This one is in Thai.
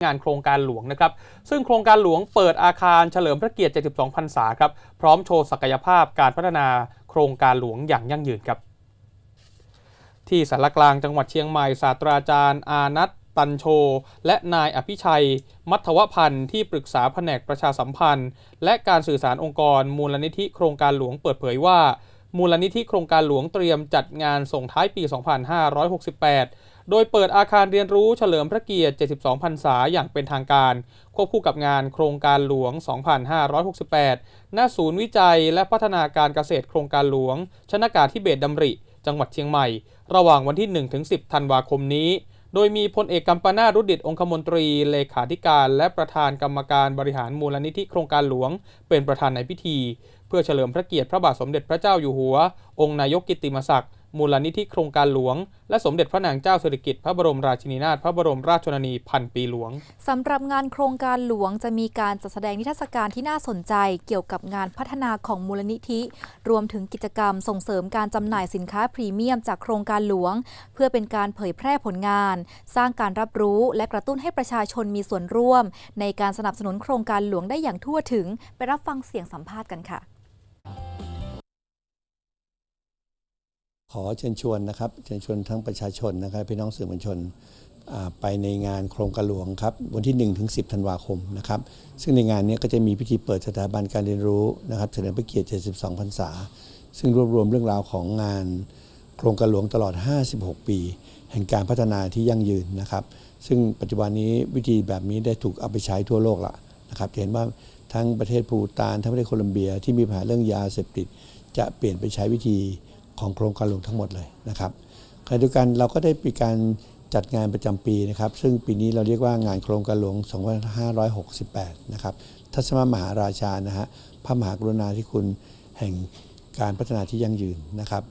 งานโครงการหลวงนะครับ ซึ่งโครงการหลวงเปิดอาคารเฉลิมพระเกียรติ 72 พรรษาครับ พร้อมโชว์ศักยภาพการพัฒนาโครงการหลวงอย่างยั่งยืนครับ ที่สารกลางจังหวัดเชียงใหม่ศาสตราจารย์ อานัทตันโช และนายอภิชัย มัทวพันธ์ที่ปรึกษาแผนกประชาสัมพันธ์ และการสื่อสารองค์กร มูลนิธิโครงการหลวงเปิดเผยว่า มูลนิธิโครงการหลวงเตรียมจัดงานส่งท้ายปี 2568 โดยเปิดอาคารเรียนรู้เฉลิมพระเกียรติ 72 พรรษาอย่างเป็นทางการ ควบคู่กับงานโครงการหลวง 2568ณศูนย์วิจัยและพัฒนาการเกษตรโครงการหลวง ชนากาธิเบศรดำริ จังหวัดเชียงใหม่ ระหว่างวันที่ 1-10 ธันวาคมนี้ โดยมีพลเอกกัมปนาตรุดดิตองคมนตรี เลขาธิการ และประธานกรรมการบริหารมูลนิธิโครงการหลวง เป็นประธานในพิธี เพื่อเฉลิมพระเกียรติพระบาทสมเด็จพระเจ้าอยู่หัว องค์นายกกิติมศักดิ์ มูลนิธิโครงการหลวง และสมเด็จพระนางเจ้าสิริกิติ์พระบรมราชินีนาถพระบรมราชชนนีพันปีหลวงสำหรับงานโครงการหลวงจะมีการจัดแสดงนิทรรศการที่น่าสนใจ เกี่ยวกับงานพัฒนาของมูลนิธิ รวมถึงกิจกรรมส่งเสริมการจำหน่ายสินค้าพรีเมียมจากโครงการหลวง เพื่อเป็นการเผยแพร่ผลงาน สร้างการรับรู้และกระตุ้นให้ประชาชนมีส่วนร่วม ในการสนับสนุนโครงการหลวงได้อย่างทั่วถึง ไปรับฟังเสียงสัมภาษณ์กันค่ะ ขอเชิญชวนนะครับเชิญชวนทั้งประชาชนนะครับพี่น้องสื่อมวลชนไปในงานโครงการหลวงครับวันที่ 1 ถึง 10 ธันวาคมนะครับซึ่งในงานนี้ก็จะมีพิธีเปิดสถาบันการเรียนรู้นะครับเฉลิมพระเกียรติ 72 พรรษา ซึ่งรวบรวมเรื่องราวของงานโครงการหลวงตลอด 56 ปี แห่งการพัฒนาที่ยั่งยืนนะครับ ซึ่งปัจจุบันนี้วิธีแบบนี้ได้ถูกเอาไปใช้ทั่วโลกละนะครับจะเห็นว่าทั้งประเทศภูตานทั้งประเทศโคลัมเบียที่มีปัญหาเรื่องยาเสพติด จะเปลี่ยนไปใช้วิธี ของโครงการหลวงทั้งหมดเลยนะครับขณะเดียวกันเราก็ได้มีการจัดงานประจำปีนะครับ ซึ่งปีนี้เราเรียกว่างานโครงการหลวง 2568 นะครับทัศมมหาราชานะฮะพระมหากรุณาธิคุณแห่งการพัฒนาที่ยั่งยืนนะครับ